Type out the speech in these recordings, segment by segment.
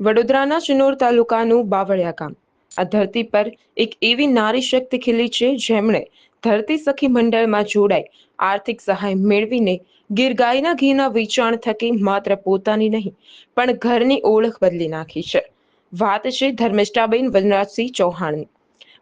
વડોદરાના ચિનોર તાલુકાનું બાવળિયા ગામ. આ ધરતી પર એક એવી નારી શક્તિ ખીલી છે, જેમણે ધરતી સખી મંડળમાં જોડાઈ આર્થિક સહાય મેળવીને ગીર ગાયના ઘીના વેચાણ થકી માત્ર પોતાની નહીં, પણ ઘરની ઓળખ બદલી નાખી છે. વાત છે ધર્મિષ્ઠાબેન વનરાજસિંહ ચૌહાણની.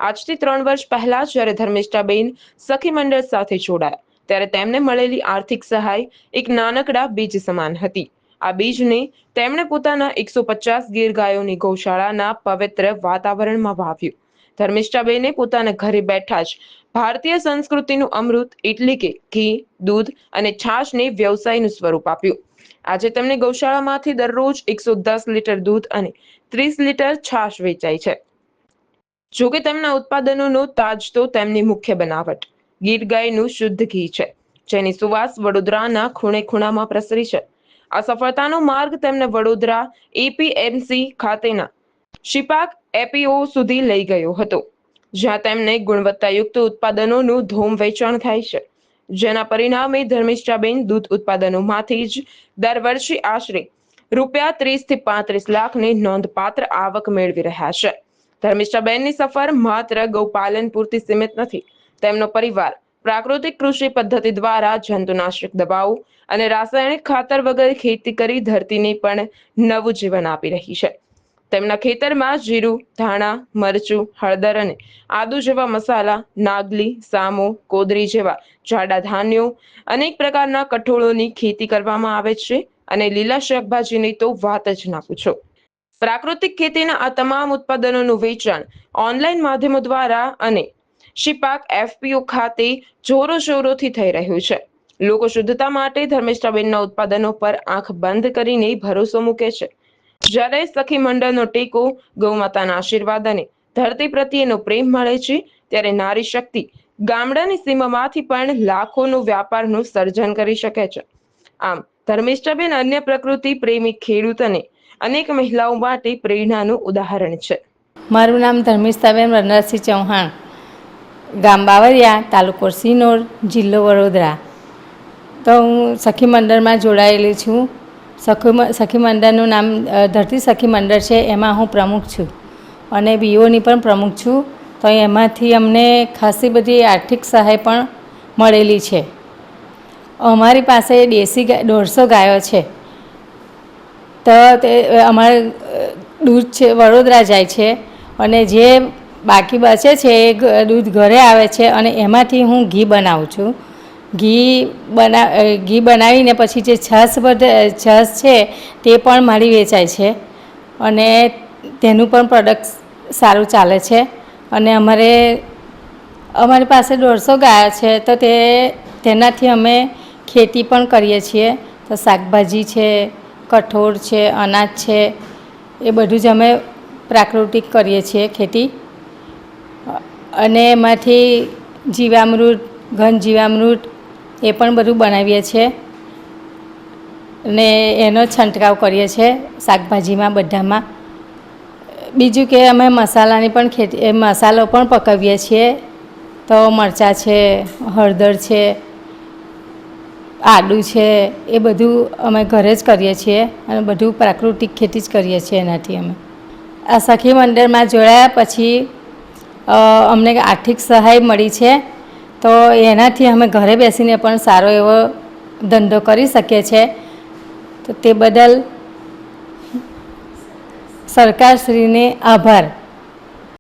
આજથી ત્રણ વર્ષ પહેલા જ્યારે ધર્મિષ્ઠાબેન સખી મંડળ સાથે જોડાયા, ત્યારે તેમને મળેલી આર્થિક સહાય એક નાનકડા બીજ સમાન હતી. આ બીજને તેમણે પોતાના એકસો પચાસ ગીર ગાયોની ગૌશાળાના પવિત્ર વાતાવરણમાં વાવ્યું. ધર્મિષ્ઠાબેને પોતાના ઘરે બેઠા જ ભારતીય સંસ્કૃતિનું અમૃત એટલે કે ઘી, દૂધ અને છાશને વ્યવસાયનું સ્વરૂપ આપ્યું. આજે તેમને ગૌશાળામાંથી દરરોજ એકસો દસ લીટર દૂધ અને ત્રીસ લીટર છાશ વેચાય છે. જોકે તેમના ઉત્પાદનોનો તાજ તો તેમની મુખ્ય બનાવટ ગીર ગાયનું શુદ્ધ ઘી છે, જેની સુવાસ વડોદરાના ખૂણે ખૂણામાં પ્રસરી છે. આ સફળતાનો માર્ગ તેમને વડોદરા એપીએમસી ખાતેના શિપાક એપીઓ સુધી લઈ ગયો હતો, જ્યાં તેમને ગુણવત્તાયુક્ત ઉત્પાદનોનું ધૂમ વેચાણ થાય છે. જેના પરિણામે ધર્મિષ્ઠાબેન દૂધ ઉત્પાદનોમાંથી જ દર વર્ષે આશરે રૂપિયા ત્રીસથી પાંત્રીસ લાખની નોંધપાત્ર આવક મેળવી રહ્યા છે. ધર્મિષ્ઠાબેનની સફર માત્ર ગૌપાલન પૂરતી સીમિત નથી, તેમનો પરિવાર પ્રાકૃતિક કૃષિ પદ્ધતિ દ્વારા જંતુનાશક દવાઓ અને રાસાયણિક ખાતર વગર ખેતી કરી ધરતીને પણ નવું જીવન આપી રહી છે. તેમના ખેતરમાં જીરું, ધાણા, મરચું, હળદર અને આદુ જેવા મસાલા, નાગલી, સામો, કોદરી જેવા જાડા ધાન્યો અનેક પ્રકારના કઠોળોની ખેતી કરવામાં આવે છે અને લીલા શાકભાજીની તો વાત જ ના પૂછો. પ્રાકૃતિક ખેતીના આ તમામ ઉત્પાદનોનું વેચાણ ઓનલાઈન માધ્યમો દ્વારા અને શિપાક એફપીઓ ખાતે જોરોશોરોથી થઈ રહ્યું છે. લોકો શુદ્ધતા માટે ધર્મિષ્ઠાબેનના ઉત્પાદનો પર આંખ બંધ કરીને ભરોસો મૂકે છે. જ્યારે સખી મંડળનો ટેકો, ગૌમાતાના આશીર્વાદ અને ધરતી પ્રત્યેનો પ્રેમ મળે છે, ત્યારે નારી શક્તિ ગામડાની સીમામાંથી પણ લાખોનો વ્યાપારનું સર્જન કરી શકે છે. આમ ધર્મિષ્ઠાબેન અન્ય પ્રકૃતિ, પ્રેમી, ખેડૂત અને અનેક મહિલાઓ માટે પ્રેરણાનું ઉદાહરણ છે. મારું નામ ધર્મિષ્ઠાબેન વનરાજસિંહ ચૌહાણ. ગામ બાવરિયા તાલુકો સિનોર, જિલ્લો વડોદરા. તો હું સખી મંડળમાં જોડાયેલી છું. સખી સખી મંડળનું નામ ધરતી સખી મંડળ છે, એમાં હું પ્રમુખ છું. અને બીઓની પણ પ્રમુખ છું. તો એમાંથી અમને ખાસી બધી આર્થિક સહાય પણ મળેલી છે. અમારી પાસે દેશી ગાય દોઢસો ગાયો છે. તો તે, અમારે દૂધ છે, વડોદરા જાય છે. અને જે બાકી બચે છે એ દૂધ ઘરે આવે છે અને એમાંથી હું ઘી બનાવું છું. ઘી બના ઘી બનાવીને પછી જે છાશ બધે છાશ છે તે પણ મારી વેચાય છે. અને તેનું પણ પ્રોડક્ટ સારું ચાલે છે. અને અમારે, અમારી પાસે દોઢસો ગાયો છે, તો તે, તેનાથી અમે ખેતી પણ કરીએ છીએ. તો શાકભાજી છે, કઠોળ છે, અનાજ છે, એ બધું જ અમે પ્રાકૃતિક કરીએ છીએ ખેતી. અને એમાંથી જીવામૃત, ઘન જીવામૃત એ પણ બધું બનાવીએ છીએ. અને એનો છંટકાવ કરીએ છીએ શાકભાજીમાં બધામાં. બીજું કે અમે મસાલાની પણ ખેતી, એ મસાલો પણ પકવીએ છીએ. તો મરચાં છે, હળદર છે આદું છે, એ બધું અમે ઘરે જ કરીએ છીએ અને બધું પ્રાકૃતિક ખેતી જ કરીએ છીએ એનાથી અમે. આ સખી મંડળમાં જોડાયા પછી અમને આર્થિક સહાય મળી છે. તો એનાથી અમે ઘરે બેસીને પણ સારો એવો ધંધો કરી શકીએ છીએ તો તે બદલ સરકારશ્રીને આભાર.